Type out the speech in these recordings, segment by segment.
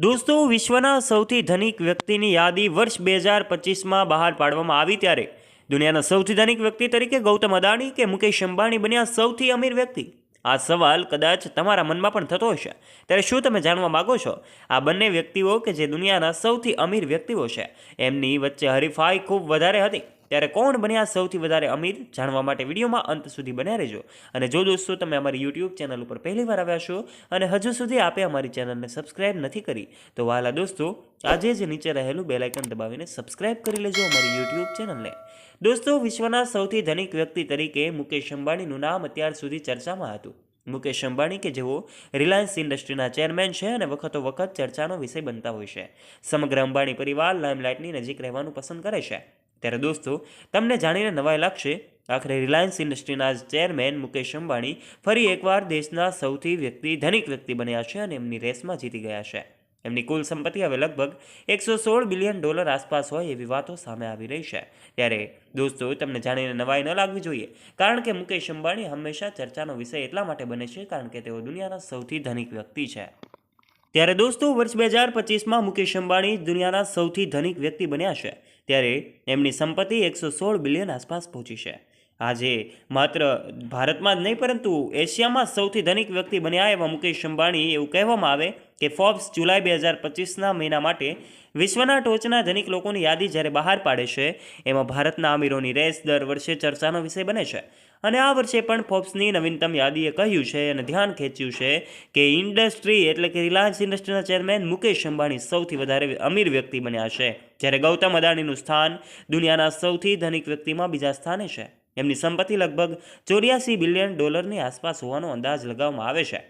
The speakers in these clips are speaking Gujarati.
દોસ્તો, વિશ્વના સૌથી ધનિક વ્યક્તિની યાદી વર્ષ બે હજાર પચીસમાં બહાર પાડવામાં આવી ત્યારે દુનિયાના સૌથી ધનિક વ્યક્તિ તરીકે ગૌતમ અદાણી કે મુકેશ અંબાણી બન્યા સૌથી અમીર વ્યક્તિ? આ સવાલ કદાચ તમારા મનમાં પણ થતો હશે. ત્યારે શું તમે જાણવા માગો છો? આ બંને વ્યક્તિઓ કે જે દુનિયાના સૌથી અમીર વ્યક્તિઓ છે, એમની વચ્ચે હરીફાઈ ખૂબ વધારે હતી. ત્યારે કોણ બન્યા સૌથી વધારે અમીર જાણવા માટે વિડીયોમાં અંત સુધી બન્યા રહેજો. અને જો દોસ્તો તમે અમારી યુટ્યુબ ચેનલ ઉપર પહેલી વાર આવ્યા છો અને હજુ સુધી આપે અમારી ચેનલને સબસ્ક્રાઇબ નથી કરી, તો વાલા દોસ્તો, આજે જ નીચે રહેલું બેલાઇકન દબાવીને સબસ્ક્રાઇબ કરી લેજો અમારી યુટ્યુબ ચેનલને દોસ્તો, વિશ્વના સૌથી ધનિક વ્યક્તિ તરીકે મુકેશ અંબાણીનું નામ અત્યાર સુધી ચર્ચામાં હતું. મુકેશ અંબાણી કે જેઓ રિલાયન્સ ઇન્ડસ્ટ્રીના ચેરમેન છે અને વખતો વખત ચર્ચાનો વિષય બનતા હોય છે. સમગ્ર અંબાણી પરિવાર લાઇમલાઇટની નજીક રહેવાનું પસંદ કરે છે. ત્યારે દોસ્તો, તમને જાણીને નવાઈ લાગશે, આખરે રિલાયન્સ ઇન્ડસ્ટ્રીના ચેરમેન મુકેશ અંબાણી ફરી એકવાર દેશના સૌથી વ્યક્તિ, ધનિક વ્યક્તિ બન્યા છે અને એમની રેસમાં જીતી ગયા છે. એમની કુલ સંપત્તિ હવે લગભગ એકસો સોળ બિલિયન ડોલર આસપાસ હોય એવી વાતો સામે આવી રહી છે. ત્યારે દોસ્તો, તમને જાણીને નવાઈ ન લાગવી જોઈએ, કારણ કે મુકેશ અંબાણી હંમેશા ચર્ચાનો વિષય એટલા માટે બને છે કારણ કે તેઓ દુનિયાના સૌથી ધનિક વ્યક્તિ છે. ત્યારે દોસ્તો, વર્ષ બે હજાર પચીસમાં મુકેશ અંબાણી દુનિયાના સૌથી ધનિક વ્યક્તિ બન્યા છે. ત્યારે એમની સંપત્તિ એકસો સોળ બિલિયન આસપાસ પહોંચી છે. આજે માત્ર ભારતમાં જ નહીં, પરંતુ એશિયામાં સૌથી ધનિક વ્યક્તિ બન્યા એવા મુકેશ અંબાણી, એવું કહેવામાં આવે કે ફોર્બ્સ જુલાઈ બે હજાર પચીસના મહિના માટે વિશ્વના ટોચના ધનિક લોકોની યાદી જ્યારે બહાર પાડે છે, એમાં ભારતના અમીરોની રેસ દર વર્ષે ચર્ચાનો વિષય બને છે. અને આ વર્ષે પણ ફોર્બ્સની નવીનતમ યાદીએ કહ્યું છે અને ધ્યાન ખેંચ્યું છે કે ઇન્ડસ્ટ્રી એટલે કે રિલાયન્સ ઇન્ડસ્ટ્રીના ચેરમેન મુકેશ અંબાણી સૌથી વધારે અમીર વ્યક્તિ બન્યા છે. જ્યારે ગૌતમ અદાણીનું સ્થાન દુનિયાના સૌથી ધનિક વ્યક્તિમાં બીજા સ્થાને છે. એમની સંપત્તિ લગભગ ચોર્યાસી બિલિયન ડોલરની આસપાસ હોવાનો અંદાજ લગાવવામાં આવે છે.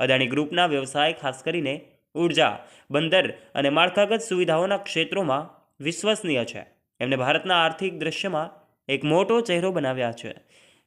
અદાણી ગ્રુપના વ્યવસાય ખાસ કરીને ઊર્જા, બંદર અને માળખાગત સુવિધાઓના ક્ષેત્રોમાં વિશ્વસનીય છે. એમને ભારતના આર્થિક દૃશ્યમાં એક મોટો ચહેરો બનાવ્યા છે.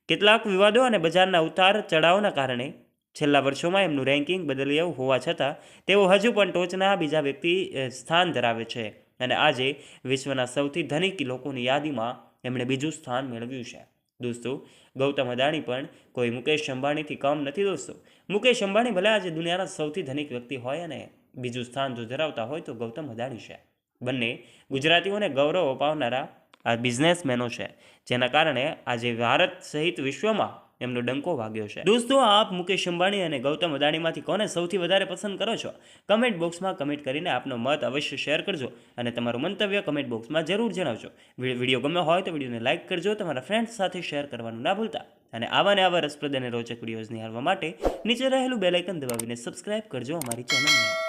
કેટલાક વિવાદો અને બજારના ઉતાર ચઢાવના કારણે છેલ્લા વર્ષોમાં એમનું રેન્કિંગ બદલ્યું હોવા છતાં તેઓ હજુ પણ ટોચના બીજા વ્યક્તિ સ્થાન ધરાવે છે. અને આજે વિશ્વના સૌથી ધનિક લોકોની યાદીમાં એમણે બીજું સ્થાન મેળવ્યું છે. દોસ્તો, ગૌતમ અદાણી પણ કોઈ મુકેશ અંબાણીથી કમ નથી દોસ્તો. મુકેશ અંબાણી ભલે આજે દુનિયાના સૌથી ધનિક વ્યક્તિ હોય અને બીજું સ્થાન જો ધરાવતા હોય તો ગૌતમ અદાણી છે. બંને ગુજરાતીઓને ગૌરવ અપાવનારા આ બિઝનેસમેનો છે. જેના કારણે આજે ભારત સહિત વિશ્વમાં એમનો ડંકો વાગ્યો છે. દોસ્તો, આપ મુકેશ અંબાણી અને ગૌતમ અદાણીમાંથી કોને સૌથી વધારે પસંદ કરો છો? કમેન્ટ બોક્સમાં કમેન્ટ કરીને આપનો મત અવશ્ય શેર કરજો અને તમારું મંતવ્ય કમેન્ટ બોક્સમાં જરૂર જણાવજો. વીડિયો ગમ્યો હોય તો વિડીયોને લાઇક કરજો, તમારા ફ્રેન્ડ્સ સાથે શેર કરવાનું ના ભૂલતા. અને આવા ને આવા રસપ્રદ અને રોચક વિડીયોઝ નિહાળવા માટે નીચે રહેલું બેલાઇકન દબાવીને સબસ્ક્રાઇબ કરજો અમારી ચેનલને